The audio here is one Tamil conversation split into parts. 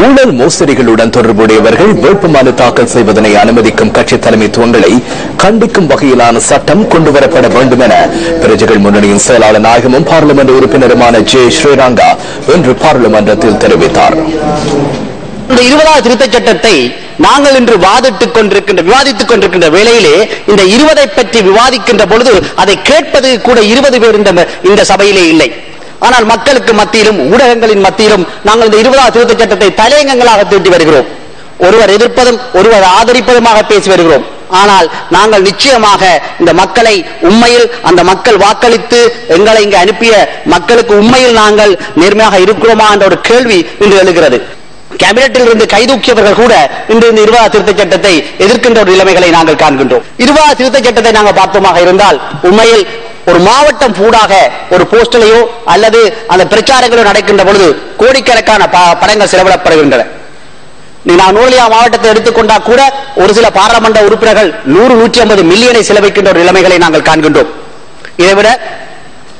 ஊழல் மோசடிகளுடன் தொடர்புடையவர்கள் வேட்புமனு தாக்கல் செய்வதனை அனுமதிக்கும் கட்சி தலைமைத்துவங்களை கண்டிக்கும் வகையிலான சட்டம் கொண்டுவரப்பட வேண்டும் என பிரஜைகள் முன்னணியின் செயலாளர் நாயகமும் பாராளுமன்ற உறுப்பினருமான ஜே ஸ்ரீரங்கா இன்று பாராளுமன்றத்தில் தெரிவித்தார். இந்த இருபதாவது திருத்தச் சட்டத்தை நாங்கள் இன்று வாதிட்டுக் கொண்டிருக்கின்ற விவாதித்துக் கொண்டிருக்கின்ற வேளையிலே இந்த இருபதை பற்றி விவாதிக்கின்ற பொழுது அதை கேட்பது கூட இருபது பேர் இந்த சபையிலே இல்லை. ஆனால் மக்களுக்கு மத்தியிலும் ஊடகங்களின் மத்தியிலும் நாங்கள் இந்த இருபதாம் திருத்தச் சட்டத்தை தலையங்கங்களாக தீட்டி வருகிறோம். ஒருவர் எதிர்ப்பதும் ஒருவர் ஆதரிப்பதுமாக பேசி வருகிறோம். ஆனால் நாங்கள் நிச்சயமாக இந்த மக்களை உண்மையில் அந்த மக்கள் வாக்களித்து எங்களை இங்கு அனுப்பிய மக்களுக்கு உண்மையில் நாங்கள் நேர்மையாக இருக்கிறோமா என்ற ஒரு கேள்வி இன்று எழுகிறது. கேபினட்டில் இருந்து கைதூக்கியவர்கள் கூட இன்று இந்த இருவாத திருத்த சட்டத்தை எதிர்க்கின்ற ஒரு நிலைமைகளை நாங்கள் காண்கின்றோம். இருவாத திருத்த சட்டத்தை நாங்கள் பார்த்தோமாக இருந்தால் உண்மையில் ஒரு மாவட்டம் பூடாக ஒரு போஸ்டலையோ அல்லது அந்த பிரச்சாரங்களோ நடக்கின்ற பொழுது கோடிக்கணக்கான ப- படங்கள் செலவிடப்படுகின்றன. நான் நூலியா மாவட்டத்தை எடுத்துக்கொண்டா கூட ஒரு சில பாராளுமன்ற உறுப்பினர்கள் நூறு நூற்றி ஐம்பது மில்லியனை செலவிக்கின்ற ஒரு நிலைமைகளை நாங்கள் காண்கின்றோம். இதைவிட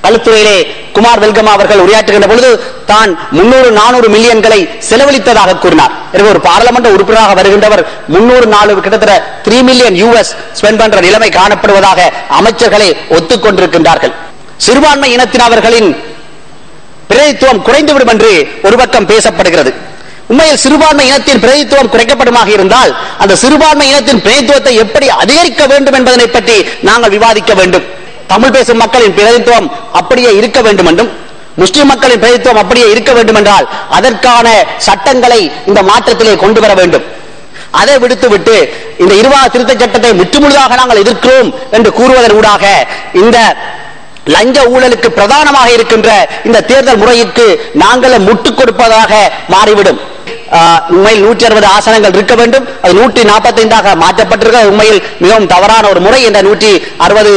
கழுத்துறையிலே குமார் வெல்கமா அவர்கள் உரையாற்றுகின்ற பொழுது தான் முன்னூறு நானூறு மில்லியன்களை செலவழித்ததாக கூறினார். எனவே ஒரு பாராளுமன்ற உறுப்பினராக வருகின்றவர் முன்னூறு நாலு கிட்டத்தட்ட த்ரீ மில்லியன் யூஎஸ் ஸ்பெண்ட் பண்ற நிலைமை காணப்படுவதாக அமைச்சர்களே ஒத்துக்கொண்டிருக்கின்றார்கள். சிறுபான்மை இனத்தினவர்களின் பிரதித்துவம் குறைந்துவிடும் என்று ஒரு பக்கம் பேசப்படுகிறது. உண்மையில் சிறுபான்மை இனத்தின் பிரதித்துவம் குறைக்கப்படுமாக இருந்தால் அந்த சிறுபான்மை இனத்தின் பிரதித்துவத்தை எப்படி அதிகரிக்க வேண்டும் என்பதனை பற்றி நாங்கள் விவாதிக்க வேண்டும். தமிழ் பேசும் மக்களின் பிரதித்துவம் அப்படியே இருக்க வேண்டும் என்றும் முஸ்லிம் மக்களின் பிரதித்துவம் அப்படியே இருக்க வேண்டும் என்றால் அதற்கான சட்டங்களை இந்த மாற்றத்திலே கொண்டு வர வேண்டும். அதை விடுத்துவிட்டு இந்த இருவா திருத்த சட்டத்தை முற்றுமுழுதாக நாங்கள் எதிர்க்கிறோம் என்று கூறுவதன் ஊடாக இந்த லஞ்ச ஊழலுக்கு பிரதானமாக இருக்கின்ற இந்த தேர்தல் முறைக்கு நாங்கள் முட்டுக் கொடுப்பதாக மாறிவிடும். உண்மையில் நூற்றி அறுபது ஆசனங்கள் இருக்க வேண்டும். அது நூற்றி நாற்பத்தைந்தாக மாற்றப்பட்டிருக்க உண்மையில் மிகவும் தவறான ஒரு முறை என்ற நூற்றி அறுபது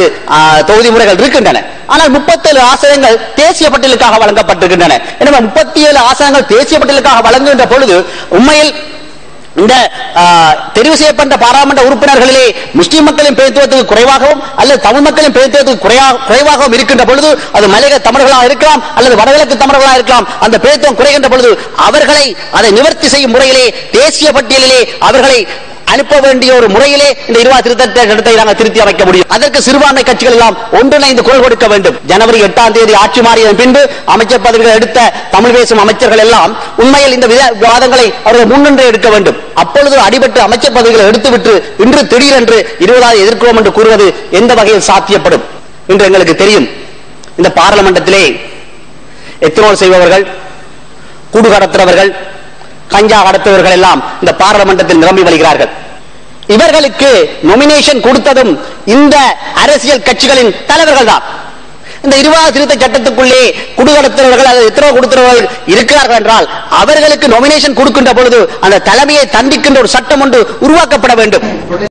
தொகுதி முறைகள் இருக்கின்றன. ஆனால் முப்பத்தேழு ஆசனங்கள் தேசிய பட்டியலுக்காக வழங்கப்பட்டிருக்கின்றன. எனவே முப்பத்தி ஏழு ஆசனங்கள் தேசிய பட்டியலுக்காக வழங்குகின்ற பொழுது உண்மையில் இந்த தெரிவு செய்யப்பட்ட பாராளுமன்ற உறுப்பினர்களிலே முஸ்லிம் மக்களின் பிரதித்துவத்துக்கு குறைவாகவும் அல்லது தமிழ் மக்களின் பிரதித்துவத்துக்கு குறைவாகவும் இருக்கின்ற பொழுது அது மலையக தமிழர்களாக இருக்கலாம் அல்லது வடகிழக்கு தமிழர்களாக இருக்கலாம். அந்த பிரதித்துவம் குறைகின்ற பொழுது அவர்களை அதை நிவர்த்தி செய்யும் முறையிலே தேசிய பட்டியலிலே அவர்களை அனுப்ப வேண்டிய ஒரு முறையிலே இந்த இருவா திருத்தத்தை சட்டத்தை நாங்கள் திருத்தி அமைக்க முடியும். அதற்கு சிறுபான்மை கட்சிகள் எல்லாம் ஒன்றிணைந்து குரல் கொடுக்க வேண்டும். ஜனவரி எட்டாம் தேதி ஆட்சி மாறியதன் பின்பு அமைச்சர் பதவிகள் எடுத்த தமிழ் பேசும் அமைச்சர்கள் எல்லாம் உண்மையில் இந்த விவாதங்களை அவர்கள் முன்னின்று எடுக்க வேண்டும். அப்பொழுது அடிபட்டு அமைச்சர் பதவிகளை எடுத்துவிட்டு இன்று திடீரென்று இருபதாவது எதிர்க்கிறோம் என்று கூறுவது எந்த வகையில் சாத்தியப்படும் என்று எங்களுக்கு தெரியும். இந்த பாராளுமன்றத்திலே எத்தனோல் செய்பவர்கள் கூடு கடத்துறவர்கள் கஞ்சா கடத்துவர்கள் எல்லாம் இந்த பாராளுமன்றத்தில் நிரம்பி வருகிறார்கள் இவர்களுக்கு நொமினேஷன் கொடுத்ததும் இந்த அரசியல் கட்சிகளின் தலைவர்கள் தான் இந்த இருபது திருத்த சட்டத்துக்குள்ளே குடுகடத்துறவர்கள் அல்லது எத்தனை கொடுத்துறவர்கள் இருக்கிறார்கள் என்றால் அவர்களுக்கு நொமினேஷன் கொடுக்கின்ற பொழுது அந்த தலைமையை தண்டிக்கின்ற ஒரு சட்டம் ஒன்று உருவாக்கப்பட வேண்டும்.